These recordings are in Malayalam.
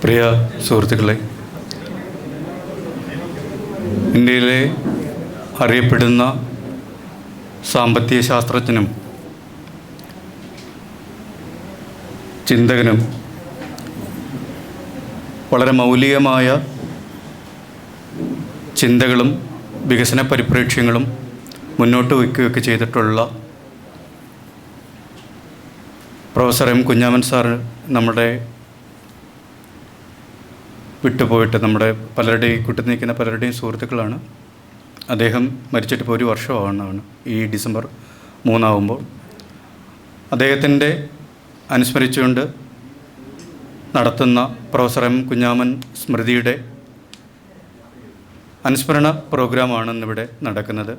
പ്രിയ സുഹൃത്തുക്കളെ ഇന്ത്യയിലെ അറിയപ്പെടുന്ന സാമ്പത്തിക ശാസ്ത്രജ്ഞനും ചിന്തകനും വളരെ മൗലികമായ ചിന്തകളും വികസന പരിപ്രേക്ഷ്യങ്ങളും മുന്നോട്ട് വയ്ക്കുകയൊക്കെ ചെയ്തിട്ടുള്ള പ്രൊഫസർ എം കുഞ്ഞാമൻ സാർ നമ്മുടെ വിട്ടുപോയിട്ട് നമ്മുടെ പലരുടെയും കുട്ടി നിൽക്കുന്ന പലരുടെയും സുഹൃത്തുക്കളാണ്. അദ്ദേഹം മരിച്ചിട്ട് ഇപ്പോൾ ഒരു വർഷമാവുന്നതാണ് ഈ ഡിസംബർ മൂന്നാവുമ്പോൾ അദ്ദേഹത്തിന്റെ അനുസ്മരിച്ചുകൊണ്ട് നടത്തുന്ന പ്രൊഫസർ എം കുഞ്ഞാമൻ സ്മൃതിയുടെ അനുസ്മരണ പ്രോഗ്രാമാണ് ഇന്നിവിടെ നടക്കുന്നത്.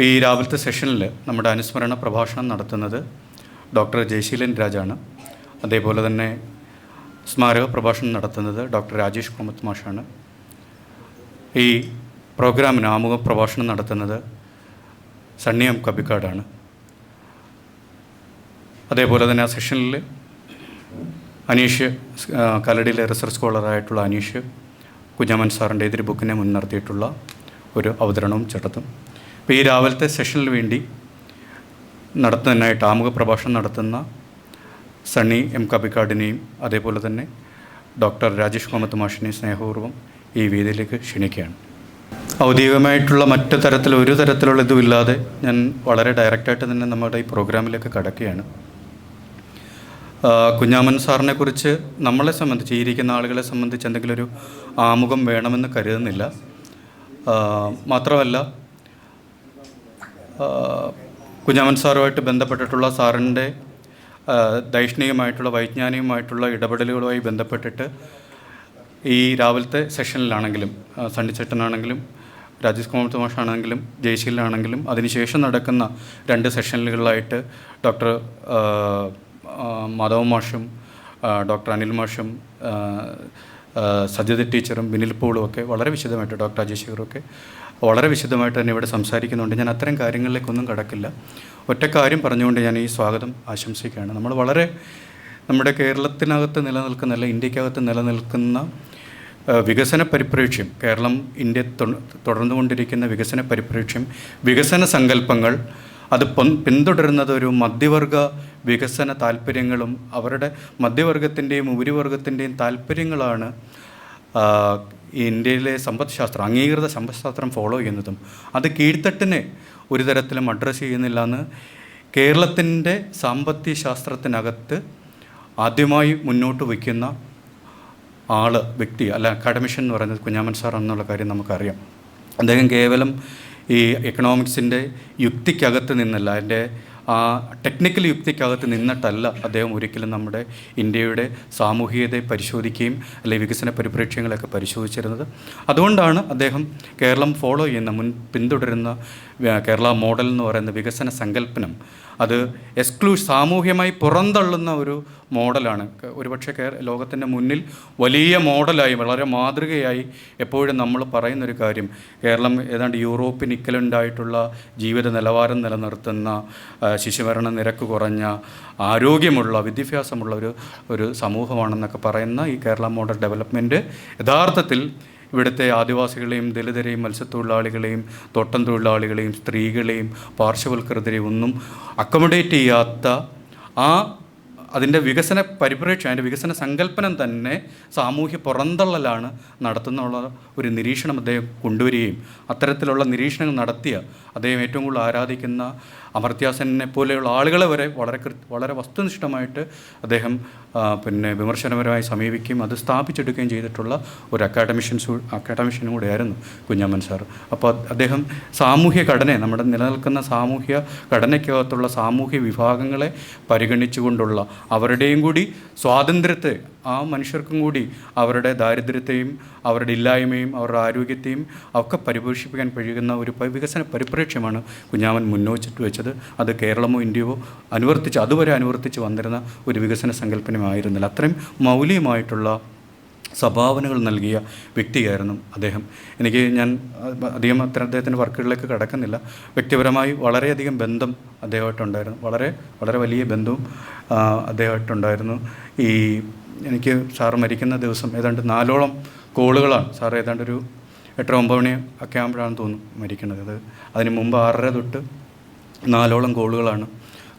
ഈ രാവിലത്തെ സെഷനിൽ നമ്മുടെ അനുസ്മരണ പ്രഭാഷണം നടത്തുന്നത് ഡോക്ടർ ജയശീലൻ രാജാണ്. അതേപോലെ തന്നെ സ്മാരക പ്രഭാഷണം നടത്തുന്നത് ഡോക്ടർ രാജേഷ് കുമത്ത് മാഷാണ്. ഈ പ്രോഗ്രാമിന് ആമുഖ പ്രഭാഷണം നടത്തുന്നത് സണ്ണിയം കബിക്കാടാണ്. അതേപോലെ തന്നെ ആ സെഷനിൽ അനീഷ് കലടിയിലെ റിസർച്ച് സ്കോളറായിട്ടുള്ള അനീഷ് കുഞ്ഞാമൻ സാറിന്റെ എതിര് ബുക്കിനെ മുൻനിർത്തിയിട്ടുള്ള ഒരു അവതരണവും ചേർത്തും അപ്പോൾ ഈ രാവിലത്തെ സെഷനിൽ വേണ്ടി നടത്തുന്നതിനായിട്ട് ആമുഖ പ്രഭാഷണം നടത്തുന്ന സണ്ണി എം കപ്പിക്കാടിനെയും അതേപോലെ തന്നെ ഡോക്ടർ രാജേഷ് കോമത്ത് മാഷിനെയും സ്നേഹപൂർവം ഈ വേദിയിലേക്ക് ക്ഷണിക്കുകയാണ്. ഔദ്യോഗികമായിട്ടുള്ള മറ്റു തരത്തിൽ ഒരു തരത്തിലുള്ള ഇതുമില്ലാതെ ഞാൻ വളരെ ഡയറക്റ്റായിട്ട് തന്നെ നമ്മുടെ ഈ പ്രോഗ്രാമിലേക്ക് കടക്കുകയാണ്. കുഞ്ഞാമൻ സാറിനെ കുറിച്ച് നമ്മളെ സംബന്ധിച്ച് ഇരിക്കുന്ന ആളുകളെ സംബന്ധിച്ച് എന്തെങ്കിലും ഒരു ആമുഖം വേണമെന്ന് കരുതുന്നില്ല. മാത്രമല്ല കുഞ്ഞാമൻ സാറുമായിട്ട് ബന്ധപ്പെട്ടിട്ടുള്ള സാറിന്റെ ദൈഷ്ണികമായിട്ടുള്ള വൈജ്ഞാനികമായിട്ടുള്ള ഇടപെടലുകളുമായി ബന്ധപ്പെട്ടിട്ട് ഈ രാവിലത്തെ സെഷനിലാണെങ്കിലും സണ്ണിച്ചേട്ടനാണെങ്കിലും രാജേഷ് കുമാർ തോമാഷാണെങ്കിലും ജയശീലാണെങ്കിലും അതിനുശേഷം നടക്കുന്ന രണ്ട് സെഷനുകളിലായിട്ട് ഡോക്ടർ മാധവ മാഷും ഡോക്ടർ അനിൽ മാഷും ആ, ടീച്ചറും ബിനിൽ പോളും ഒക്കെ വളരെ വിശദമായിട്ട് ഡോക്ടർ അജയ് ശേഖറും ഒക്കെ വളരെ വിശദമായിട്ട് തന്നെ ഇവിടെ സംസാരിക്കുന്നുണ്ട്. ഞാൻ അത്തരം കാര്യങ്ങളിലേക്കൊന്നും കടക്കില്ല. ഒറ്റ കാര്യം പറഞ്ഞുകൊണ്ട് ഞാൻ ഈ സ്വാഗതം ആശംസിക്കുകയാണ്. നമ്മൾ വളരെ നമ്മുടെ കേരളത്തിനകത്ത് നിലനിൽക്കുന്ന അല്ല ഇന്ത്യക്കകത്ത് നിലനിൽക്കുന്ന വികസന പരിപ്രേക്ഷ്യം കേരളം ഇന്ത്യ തുടർന്നു തുടർന്നുകൊണ്ടിരിക്കുന്ന വികസന പരിപ്രേക്ഷ്യം വികസന സങ്കല്പങ്ങൾ അത് പിന്തുടരുന്നത് ഒരു മധ്യവർഗ വികസന താല്പര്യങ്ങളും അവരുടെ മധ്യവർഗത്തിന്റെയും ഉപരിവർഗത്തിന്റെയും താല്പര്യങ്ങളാണ് ഈ ഇന്ത്യയിലെ സമ്പദ്ശാസ്ത്രം അംഗീകൃത സമ്പദ്ശാസ്ത്രം ഫോളോ ചെയ്യുന്നതും അത് കീഴ്ത്തട്ടിനെ ഒരു തരത്തിലും അഡ്രസ്സ് ചെയ്യുന്നില്ല എന്ന് കേരളത്തിന്റെ സാമ്പത്തിക ശാസ്ത്രത്തിനകത്ത് ആദ്യമായി മുന്നോട്ട് വയ്ക്കുന്ന ആൾ വ്യക്തി അല്ല അക്കാഡമിഷ്യൻ എന്ന് പറയുന്നത് കുഞ്ഞാമൻ സാർ എന്നുള്ള കാര്യം നമുക്കറിയാം. അദ്ദേഹം കേവലം ഈ എക്കണോമിക്സിന്റെ യുക്തിക്കകത്ത് നിന്നല്ല അതിന്റെ ആ ടെക്നിക്കൽ യുക്തിക്കകത്ത് നിന്നിട്ടല്ല അദ്ദേഹം ഒരിക്കലും നമ്മുടെ ഇന്ത്യയുടെ സാമൂഹികതയെ പരിശോധിക്കുകയും അല്ലെങ്കിൽ വികസന പരിപ്രേക്ഷ്യങ്ങളൊക്കെ പരിശോധിച്ചിരുന്നത്. അതുകൊണ്ടാണ് അദ്ദേഹം കേരളം ഫോളോ ചെയ്യുന്ന മുൻ പിന്തുടരുന്ന കേരള മോഡൽ എന്ന് പറയുന്ന വികസന സങ്കല്പനം അത് എക്സ്ക്ലൂ സാമൂഹ്യമായി പുറന്തള്ളുന്ന ഒരു മോഡലാണ്. ഒരുപക്ഷെ കേ ലോകത്തിന്റെ മുന്നിൽ വലിയ മോഡലായി വളരെ മാതൃകയായി എപ്പോഴും നമ്മൾ പറയുന്നൊരു കാര്യം. കേരളം ഏതാണ്ട് യൂറോപ്പിന് ഇക്കലുണ്ടായിട്ടുള്ള ജീവിത നിലവാരം നിലനിർത്തുന്ന ശിശുമരണ നിരക്ക് കുറഞ്ഞ ആരോഗ്യമുള്ള വിദ്യാഭ്യാസമുള്ള ഒരു ഒരു സമൂഹമാണെന്നൊക്കെ പറയുന്ന ഈ കേരള മോഡൽ ഡെവലപ്മെന്റ് യഥാർത്ഥത്തിൽ ഇവിടുത്തെ ആദിവാസികളെയും ദലിതരെയും മത്സ്യത്തൊഴിലാളികളെയും തോട്ടം തൊഴിലാളികളെയും സ്ത്രീകളെയും പാർശ്വവൽക്കൃതരെയും ഒന്നും അക്കോമഡേറ്റ് ചെയ്യാത്ത ആ അതിന്റെ വികസന പരിപ്രേക്ഷ്യം അതിന്റെ വികസന സങ്കല്പനം തന്നെ സാമൂഹ്യ പുറന്തള്ളലാണ് നടത്തുന്നുള്ള ഒരു നിരീക്ഷണം അദ്ദേഹം കൊണ്ടുവരികയും അത്തരത്തിലുള്ള നിരീക്ഷണങ്ങൾ നടത്തിയ അദ്ദേഹം ഏറ്റവും കൂടുതൽ ആരാധിക്കുന്ന അമർത്യാസനെ പോലെയുള്ള ആളുകളെ വരെ വളരെ വളരെ വസ്തുനിഷ്ഠമായിട്ട് അദ്ദേഹം പിന്നെ വിമർശനപരമായി സമീപിക്കുകയും അത് സ്ഥാപിച്ചെടുക്കുകയും ചെയ്തിട്ടുള്ള ഒരു അക്കാഡമിഷ്യൻസ് അക്കാഡമിഷ്യനും കൂടെയായിരുന്നു കുഞ്ഞമ്മൻ സാർ. അപ്പോൾ അദ്ദേഹം സാമൂഹ്യ ഘടനയെ നമ്മുടെ നിലനിൽക്കുന്ന സാമൂഹ്യ ഘടനയ്ക്കകത്തുള്ള സാമൂഹ്യ വിഭാഗങ്ങളെ പരിഗണിച്ചുകൊണ്ടുള്ള അവരുടെയും കൂടി സ്വാതന്ത്ര്യത്തെ ആ മനുഷ്യർക്കും കൂടി അവരുടെ ദാരിദ്ര്യത്തെയും അവരുടെ ഇല്ലായ്മയും അവരുടെ ആരോഗ്യത്തെയും ഒക്കെ പരിപോഷിപ്പിക്കാൻ കഴിയുന്ന ഒരു വികസന പരിപ്രേക്ഷ്യമാണ് കുഞ്ഞാമൻ മുന്നോച്ചിട്ട് വെച്ചത്. അത് കേരളമോ ഇന്ത്യയോ അനുവർത്തിച്ച് അതുവരെ അനുവർത്തിച്ച് വന്നിരുന്ന ഒരു വികസന സങ്കല്പനമായിരുന്നില്ല. അത്രയും മൗലികമായിട്ടുള്ള സംഭാവനകൾ നൽകിയ വ്യക്തിയായിരുന്നു അദ്ദേഹം. എനിക്ക് ഞാൻ അധികം അത്ര അദ്ദേഹത്തിന്റെ വർക്കുകളിലേക്ക് കടക്കുന്നില്ല. വ്യക്തിപരമായി വളരെയധികം ബന്ധം അദ്ദേഹമായിട്ടുണ്ടായിരുന്നു. വളരെ വളരെ വലിയ ബന്ധവും അദ്ദേഹമായിട്ടുണ്ടായിരുന്നു. ഈ എനിക്ക് സാറ് മരിക്കുന്ന ദിവസം ഏതാണ്ട് നാലോളം കോളുകളാണ് സാർ ഏതാണ്ട് ഒരു എട്ടര ഒമ്പത് മണി ഒക്കെ ആകുമ്പോഴാണ് തോന്നുന്നു മരിക്കുന്നത്. അത് അതിന് മുമ്പ് ആറര തൊട്ട് നാലോളം കോളുകളാണ്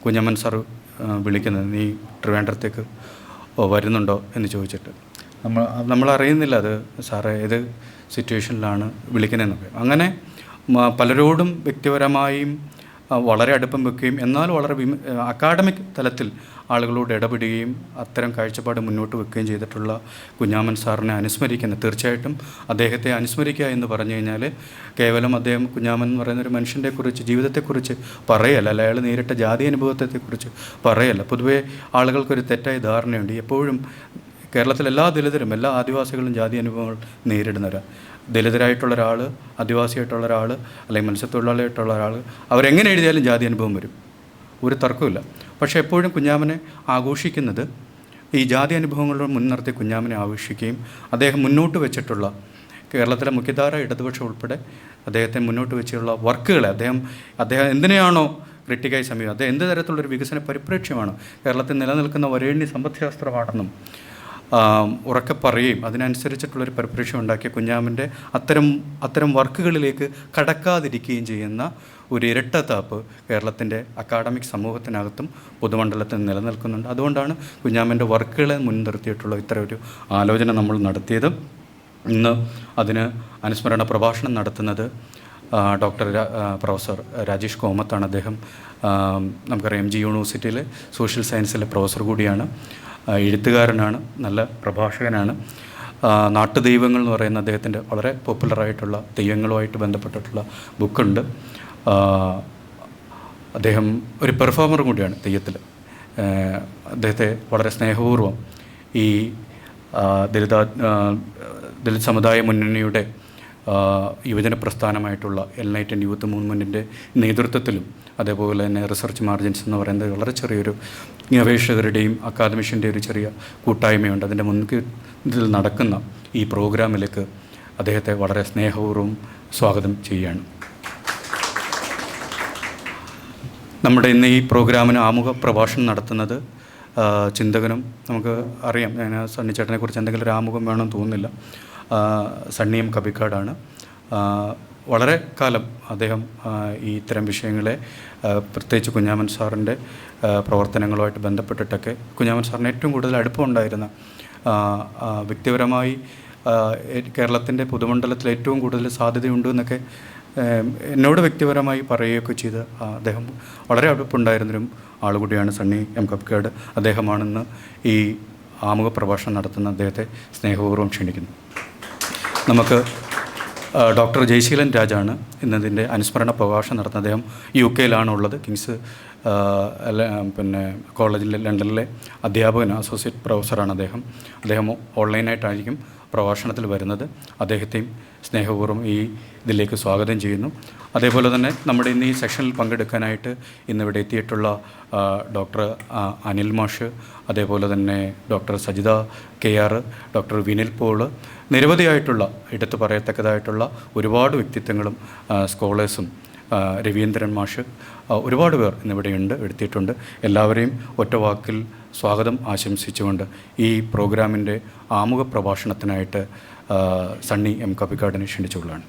കുഞ്ഞമ്മൻ സാർ വിളിക്കുന്നത്. നീ ട്രിവാൻഡ്രത്തേക്ക് വരുന്നുണ്ടോ എന്ന് ചോദിച്ചിട്ട്. നമ്മൾ നമ്മൾ അറിയുന്നില്ല അത് സാറേ ഏത് സിറ്റുവേഷനിലാണ് വിളിക്കുന്നതെന്നൊക്കെ. അങ്ങനെ പലരോടും വ്യക്തിപരമായും വളരെ അടുപ്പം വെക്കുകയും എന്നാൽ വളരെ വിമ അക്കാഡമിക് തലത്തിൽ ആളുകളോട് ഇടപെടുകയും അത്തരം കാഴ്ചപ്പാട് മുന്നോട്ട് വെക്കുകയും ചെയ്തിട്ടുള്ള കുഞ്ഞാമൻ സാറിനെ അനുസ്മരിക്കുന്ന തീർച്ചയായിട്ടും അദ്ദേഹത്തെ അനുസ്മരിക്കുക എന്ന് പറഞ്ഞു കഴിഞ്ഞാൽ കേവലം അദ്ദേഹം കുഞ്ഞാമൻ എന്ന് പറയുന്ന ഒരു മനുഷ്യന്റെ കുറിച്ച് ജീവിതത്തെക്കുറിച്ച് പറയല്ല. അല്ല അയാൾ നേരിട്ട ജാതി അനുഭവത്തെക്കുറിച്ച് പറയല്ല. പൊതുവേ ആളുകൾക്കൊരു തെറ്റായ ധാരണയുണ്ട്. എപ്പോഴും കേരളത്തിലെ എല്ലാ ദലിതരും എല്ലാ ആദിവാസികളും ജാതി അനുഭവങ്ങൾ നേരിടുന്നവരാണ് ദലിതരായിട്ടുള്ള ഒരാൾ ആദിവാസിയായിട്ടുള്ള ഒരാൾ അല്ലെങ്കിൽ മത്സ്യത്തൊഴിലാളിയായിട്ടുള്ള ഒരാൾ അവരെങ്ങനെ എഴുതിയാലും ജാതി അനുഭവം വരും. ഒരു തർക്കമില്ല പക്ഷേ എപ്പോഴും കുഞ്ഞാമനെ ആഘോഷിക്കുന്നത് ഈ ജാതി അനുഭവങ്ങളുടെ മുൻനിർത്തി കുഞ്ഞാമനെ ആഘോഷിക്കുകയും അദ്ദേഹം മുന്നോട്ട് വെച്ചിട്ടുള്ള കേരളത്തിലെ മുഖ്യധാര ഇടതുപക്ഷം ഉൾപ്പെടെ അദ്ദേഹത്തെ മുന്നോട്ട് വെച്ചിട്ടുള്ള വർക്കുകളെ അദ്ദേഹം അദ്ദേഹം എന്തിനെയാണോ ക്രിട്ടിക്കായി സമീപം അദ്ദേഹം എന്ത് തരത്തിലുള്ളൊരു വികസന പരിപ്രേക്ഷ്യമാണ് കേരളത്തിൽ നിലനിൽക്കുന്ന വരേണ്യ സമ്പദ്ശാസ്ത്രമാണെന്നും ഉറക്കെ പറയുകയും അതിനനുസരിച്ചിട്ടുള്ളൊരു പ്രിപ്പറേഷൻ ഉണ്ടാക്കിയ കുഞ്ഞാമന്റെ അത്തരം അത്തരം വർക്കുകളിലേക്ക് കടക്കാതിരിക്കുകയും ചെയ്യുന്ന ഒരു ഇരട്ടത്താപ്പ് കേരളത്തിന്റെ അക്കാഡമിക് സമൂഹത്തിനകത്തും പൊതുമണ്ഡലത്തിൽ നിലനിൽക്കുന്നുണ്ട്. അതുകൊണ്ടാണ് കുഞ്ഞാമന്റെ വർക്കുകളെ മുൻനിർത്തിയിട്ടുള്ള ഇത്തരം ഒരു ആലോചന നമ്മൾ നടത്തിയത്. ഇന്ന് അതിന് അനുസ്മരണ പ്രഭാഷണം നടത്തുന്നത് ഡോക്ടർ പ്രൊഫസർ രാജേഷ് കോമത്താണ് അദ്ദേഹം നമുക്കറിയാം ജി യൂണിവേഴ്സിറ്റിയിലെ സോഷ്യൽ സയൻസിലെ പ്രൊഫസർ കൂടിയാണ്. എഴുത്തുകാരനാണ് നല്ല പ്രഭാഷകനാണ്. നാട്ടുദൈവങ്ങൾ എന്ന് പറയുന്ന അദ്ദേഹത്തിന്റെ വളരെ പോപ്പുലറായിട്ടുള്ള ദൈവങ്ങളുമായിട്ട് ബന്ധപ്പെട്ടിട്ടുള്ള ബുക്കുണ്ട്. അദ്ദേഹം ഒരു പെർഫോമർ കൂടിയാണ് തെയ്യത്തിൽ. അദ്ദേഹത്തെ വളരെ സ്നേഹപൂർവം ഈ ദലിത ദലിത് സമുദായ മുന്നണിയുടെ യുവജന പ്രസ്ഥാനമായിട്ടുള്ള എൽ നൈറ്റ് ആൻഡ് യൂത്ത് മൂവ്മെന്റിന്റെ നേതൃത്വത്തിലും അതേപോലെ തന്നെ റിസർച്ച് മാർജിൻസ് എന്ന് പറയുന്നത് വളരെ ചെറിയൊരു ഗവേഷകരുടെയും അക്കാദമിഷ്യന്റെ ഒരു ചെറിയ കൂട്ടായ്മയുണ്ട്. അതിന്റെ മുൻകിൽ നടക്കുന്ന ഈ പ്രോഗ്രാമിലേക്ക് അദ്ദേഹത്തെ വളരെ സ്നേഹപൂർവം സ്വാഗതം ചെയ്യുകയാണ്. നമ്മുടെ ഇന്ന് ഈ പ്രോഗ്രാമിന് ആമുഖ പ്രഭാഷണം നടത്തുന്നത് ചിന്തകനും നമുക്ക് അറിയാം. ഞാൻ സണ്ണിച്ചേട്ടനെ കുറിച്ച് എന്തെങ്കിലും ഒരു ആമുഖം വേണമെന്ന് തോന്നുന്നില്ല. സണ്ണിയം കബിക്കാടാണ് വളരെ കാലം അദ്ദേഹം ഈ ഇത്തരം വിഷയങ്ങളെ പ്രത്യേകിച്ച് കുഞ്ഞാമൻ സാറിന്റെ പ്രവർത്തനങ്ങളുമായിട്ട് ബന്ധപ്പെട്ടിട്ടൊക്കെ കുഞ്ഞാമൻ സാറിന് ഏറ്റവും കൂടുതൽ അടുപ്പമുണ്ടായിരുന്ന വ്യക്തിപരമായി കേരളത്തിന്റെ പൊതുമണ്ഡലത്തിൽ ഏറ്റവും കൂടുതൽ സാധ്യതയുണ്ട് എന്നൊക്കെ എന്നോട് വ്യക്തിപരമായി പറയുകയൊക്കെ ചെയ്ത് അദ്ദേഹം വളരെ അടുപ്പുണ്ടായിരുന്നൊരു ആൾ കൂടിയാണ് സണ്ണി എം കപ്കേട് അദ്ദേഹമാണെന്ന് ഈ ആമുഖ പ്രഭാഷണം നടത്തുന്ന അദ്ദേഹത്തെ സ്നേഹപൂർവം ക്ഷണിക്കുന്നു. നമുക്ക് ഡോക്ടർ ജയശീലൻ രാജാണ് ഇന്നതിന്റെ അനുസ്മരണ പ്രഭാഷണം നടത്തുന്നത്. അദ്ദേഹം യു കെയിലാണ് ഉള്ളത് കിങ്സ് പിന്നെ കോളേജിലെ ലണ്ടനിലെ അധ്യാപകൻ അസോസിയേറ്റ് പ്രൊഫസറാണ് അദ്ദേഹം. അദ്ദേഹം ഓൺലൈനായിട്ടായിരിക്കും പ്രഭാഷണത്തിൽ വരുന്നത്. അദ്ദേഹത്തെയും സ്നേഹപൂർവം ഈ ഇതിലേക്ക് സ്വാഗതം ചെയ്യുന്നു. അതേപോലെ തന്നെ നമ്മുടെ ഇന്ന് ഈ സെഷനിൽ പങ്കെടുക്കാനായിട്ട് ഇന്നിവിടെ എത്തിയിട്ടുള്ള ഡോക്ടർ അനിൽ മാഷ് അതേപോലെ തന്നെ doctor Sajitha K R doctor Vinil Paul നിരവധിയായിട്ടുള്ള എടുത്തു പറയത്തക്കതായിട്ടുള്ള ഒരുപാട് വ്യക്തിത്വങ്ങളും സ്കോളേഴ്സും രവീന്ദ്രൻ മാഷ് ഒരുപാട് പേർ ഇന്നിവിടെയുണ്ട് എടുത്തിട്ടുണ്ട് എല്ലാവരെയും ഒറ്റ വാക്കിൽ സ്വാഗതം ആശംസിച്ചുകൊണ്ട് ഈ പ്രോഗ്രാമിന്റെ ആമുഖ പ്രഭാഷണത്തിനായിട്ട് സണ്ണി എം കപ്പിക്കാടിനെ ക്ഷണിച്ചുകൊള്ളാണ്